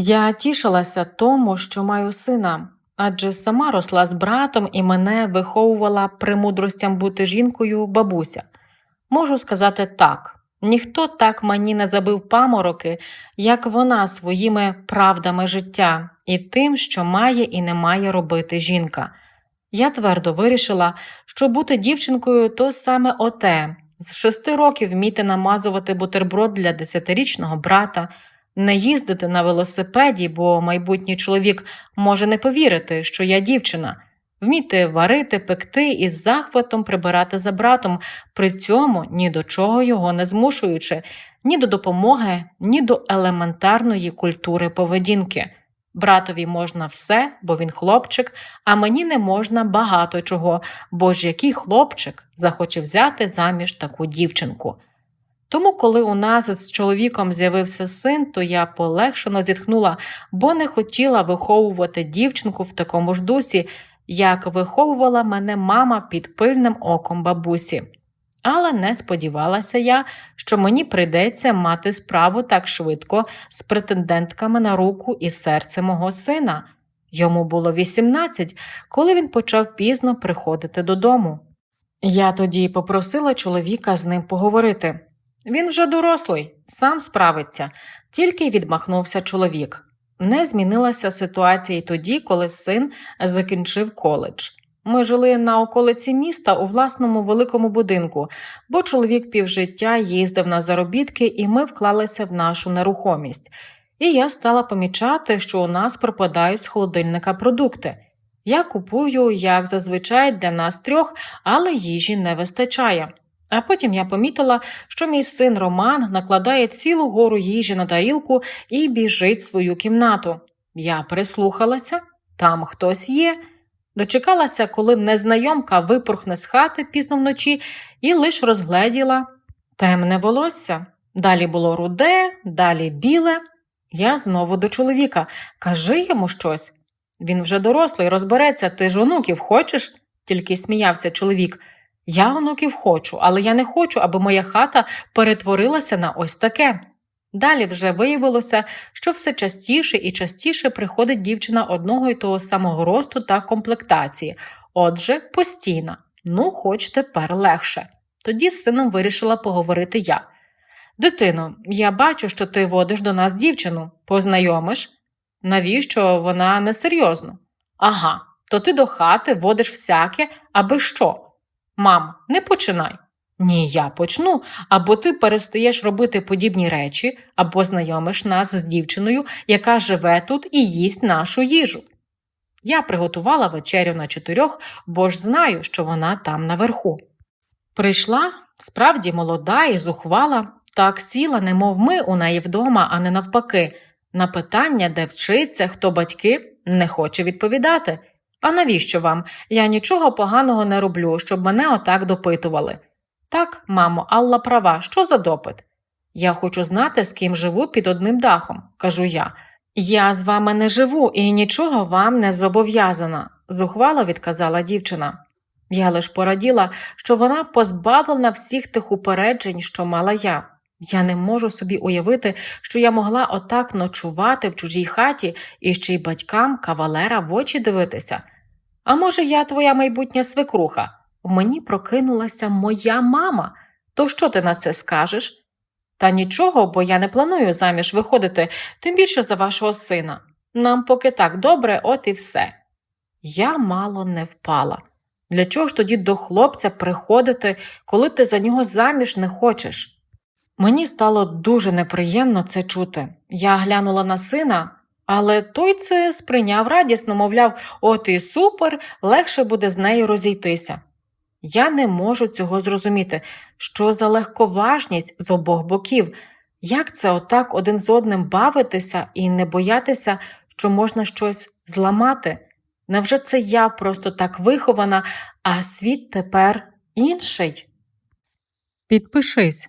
Я тішилася тому, що маю сина, адже сама росла з братом і мене виховувала премудростям бути жінкою бабуся. Можу сказати так: ніхто так мені не забив памороки, як вона своїми правдами життя і тим, що має і не має робити жінка. Я твердо вирішила, що бути дівчинкою то саме оте з шести років вміти намазувати бутерброд для десятирічного брата, не їздити на велосипеді, бо майбутній чоловік може не повірити, що я дівчина, вміти варити, пекти і з захватом прибирати за братом, при цьому ні до чого його не змушуючи, ні до допомоги, ні до елементарної культури поведінки. Братові можна все, бо він хлопчик, а мені не можна багато чого, бо ж який хлопчик захоче взяти заміж таку дівчинку. Тому, коли у нас з чоловіком з'явився син, то я полегшено зітхнула, бо не хотіла виховувати дівчинку в такому ж дусі, як виховувала мене мама під пильним оком бабусі. Але не сподівалася я, що мені прийдеться мати справу так швидко з претендентками на руку і серце мого сина. Йому було 18, коли він почав пізно приходити додому. Я тоді попросила чоловіка з ним поговорити. Він вже дорослий, сам справиться, тільки відмахнувся чоловік. Не змінилася ситуація й тоді, коли син закінчив коледж. Ми жили на околиці міста у власному великому будинку, бо чоловік півжиття їздив на заробітки, і ми вклалися в нашу нерухомість. І я стала помічати, що у нас пропадають з холодильника продукти. Я купую, як зазвичай, для нас трьох, але їжі не вистачає. А потім я помітила, що мій син Роман накладає цілу гору їжі на тарілку і біжить в свою кімнату. Я прислухалася, там хтось є. Дочекалася, коли незнайомка випорхне з хати пізно вночі і лиш розгледіла темне волосся. Далі було руде, далі біле. Я знову до чоловіка. Кажи йому щось. Він вже дорослий, розбереться, ти ж онуків хочеш? тільки сміявся чоловік. Я онуків хочу, але я не хочу, аби моя хата перетворилася на ось таке. Далі вже виявилося, що все частіше і частіше приходить дівчина одного й того самого росту та комплектації, отже, постійна. Ну, хоч тепер легше. Тоді з сином вирішила поговорити я. Дитино, я бачу, що ти водиш до нас дівчину, познайомиш? Навіщо вона несерйозно? Ага, то ти до хати водиш всяке, аби що? Мам, не починай. Ні, я почну, або ти перестаєш робити подібні речі, або знайомиш нас з дівчиною, яка живе тут і їсть нашу їжу. Я приготувала вечерю на чотирьох, бо ж знаю, що вона там наверху. Прийшла, справді молода і зухвала, так сіла, немов ми у неї вдома, а не навпаки. На питання, де вчиться, хто батьки, не хоче відповідати. А навіщо вам? Я нічого поганого не роблю, щоб мене отак допитували. Так, мамо, Алла права, що за допит? Я хочу знати, з ким живу під одним дахом, кажу я. Я з вами не живу і нічого вам не зобов'язана, зухвало відказала дівчина. Я лиш пораділа, що вона позбавлена всіх тих упереджень, що мала я. Я не можу собі уявити, що я могла отак ночувати в чужій хаті і ще й батькам кавалера в очі дивитися. А може, я твоя майбутня свекруха? В мені прокинулася моя мама. То що ти на це скажеш? Та нічого, бо я не планую заміж виходити, тим більше за вашого сина. Нам поки так добре, от і все. Я мало не впала. Для чого ж тоді до хлопця приходити, коли ти за нього заміж не хочеш? Мені стало дуже неприємно це чути. Я глянула на сина, але той це сприйняв радісно, мовляв, от і супер, легше буде з нею розійтися. Я не можу цього зрозуміти, що за легковажність з обох боків, як це отак один з одним бавитися і не боятися, що можна щось зламати. Невже це я просто так вихована, а світ тепер інший? Підпишись,